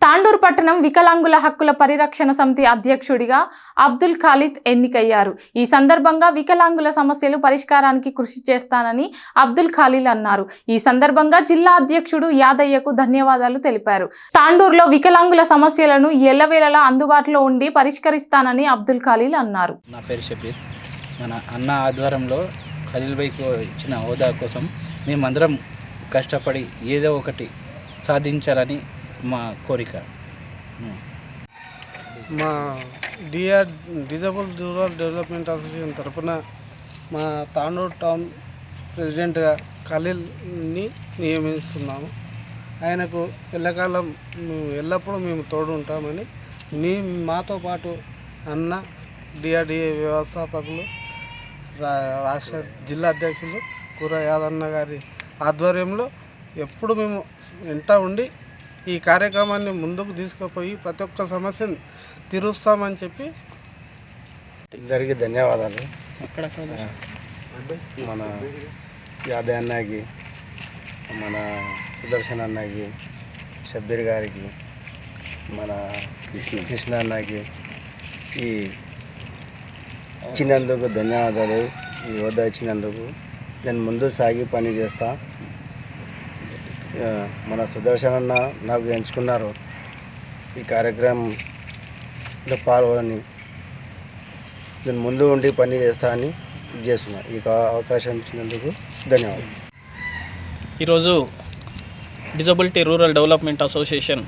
తాండూరు పట్టణం వికలాంగుల హక్కుల పరిరక్షణ సమితి అధ్యక్షుడిగా అబ్దుల్ ఖాలిద్ ఎన్నికయ్యారు. ఈ సందర్భంగా వికలాంగుల సమస్యలు పరిష్కారానికి కృషి చేస్తానని అబ్దుల్ ఖాలిల్ అన్నారు. ఈ సందర్భంగా జిల్లా అధ్యక్షుడు యాదయ్యకు ధన్యవాదాలు తెలిపారు. తాండూరులో వికలాంగుల సమస్యలను ఎల్లవేళలా అందుబాటులో ఉండి పరిష్కరిస్తానని అబ్దుల్ ఖాలిల్ అన్నారు. నా పేరు షబీర్. మన అన్న ఆధ్వర్యంలో ఖలీల్ బైకు ఇచ్చిన హోదా కోసం మేమందరం కష్టపడి ఏదో ఒకటి సాధించాలని మా కోరిక. మా DR disabled rural development association తరఫున మా తాండూరు టౌన్ ప్రెసిడెంట్గా ఖలీల్ని నియమిస్తున్నాము. ఆయనకు ఎల్లకాలం మేము ఎల్లప్పుడూ మేము తోడు ఉంటామని మీ మాతో పాటు అన్న డిఆర్డిఏ వ్యవస్థాపకులు రా రాష్ట్ర జిల్లా అధ్యక్షులు కూర యాదన్న గారి ఆధ్వర్యంలో ఎప్పుడు మేము వెంట ఉండి ఈ కార్యక్రమాన్ని ముందుకు తీసుకుపోయి ప్రతి ఒక్క సమస్యను తీరుస్తామని చెప్పి అందరికీ ధన్యవాదాలు. మన యాదవ్ అన్నకి మన సుదర్శన్ అన్నకి షబ్బీర్ గారికి మన కృష్ణ. కృష్ణ అన్నకి ఈ ఇచ్చినందుకు ధన్యవాదాలు. ఈ హోదా ఇచ్చినందుకు నేను ముందు సాగి పని చేస్తా. ఆ, మన సుదర్శన్ అన్న నాకు ఎంచుకున్నారు ఈ కార్యక్రమంలో పాల్గొని నేను ముందు ఉండి పని చేస్తా అని చేస్తున్నా. ఈ అవకాశం ఇచ్చినందుకు ధన్యవాదాలు. ఈరోజు disability rural development association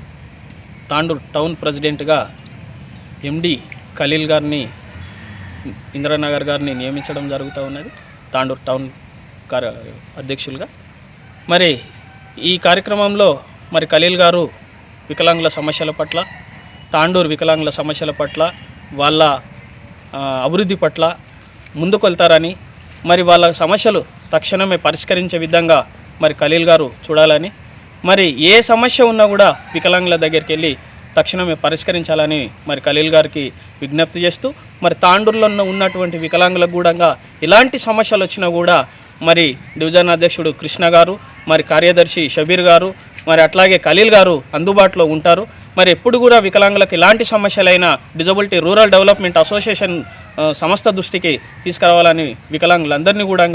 Tandur town ప్రెసిడెంట్గా ఎండి ఖలీల్ గారిని ఇందిరానగర్ గారిని నియమించడం జరుగుతూ ఉన్నది. తాండూర్ టౌన్ కార్య అధ్యక్షులుగా. మరి ఈ కార్యక్రమంలో మరి ఖలీల్ గారు వికలాంగుల సమస్యల పట్ల తాండూరు వికలాంగుల సమస్యల పట్ల వాళ్ళ అభివృద్ధి పట్ల ముందుకు వెళ్తారని మరి వాళ్ళ సమస్యలు తక్షణమే పరిష్కరించే విధంగా మరి ఖలీల్ గారు చూడాలని మరి ఏ సమస్య ఉన్నా కూడా వికలాంగుల దగ్గరికి వెళ్ళి తక్షణమే పరిష్కరించాలని మరి ఖలీల్ గారికి విజ్ఞప్తి చేస్తూ మరి తాండూరులో ఉన్నటువంటి వికలాంగులకు కూడా ఎలాంటి సమస్యలు వచ్చినా కూడా మరి డివిజన్ అధ్యక్షుడు కృష్ణ గారు మరి కార్యదర్శి షబీర్ గారు మరి అట్లాగే ఖలీల్ గారు అందుబాటులో ఉంటారు. మరి ఎప్పుడు కూడా వికలాంగులకు ఎలాంటి సమస్యలైనా డిజబిలిటీ రూరల్ డెవలప్మెంట్ అసోసియేషన్ సంస్థ దృష్టికి తీసుకురావాలని వికలాంగులందరినీ కూడా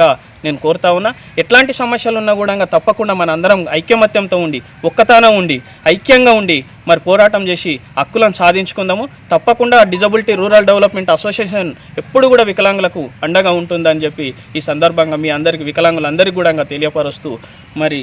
నేను కోరుతా ఉన్నా. ఎట్లాంటి సమస్యలు ఉన్నా కూడా తప్పకుండా మన అందరం ఐక్యమత్యంతో ఉండి ఒక్కతాన ఉండి ఐక్యంగా ఉండి మరి పోరాటం చేసి హక్కులను సాధించుకుందాము. తప్పకుండా డిజబిలిటీ రూరల్ డెవలప్మెంట్ అసోసియేషన్ ఎప్పుడు కూడా వికలాంగులకు అండగా ఉంటుందని చెప్పి ఈ సందర్భంగా మీ అందరికీ వికలాంగులందరికీ కూడా తెలియపరుస్తూ మరి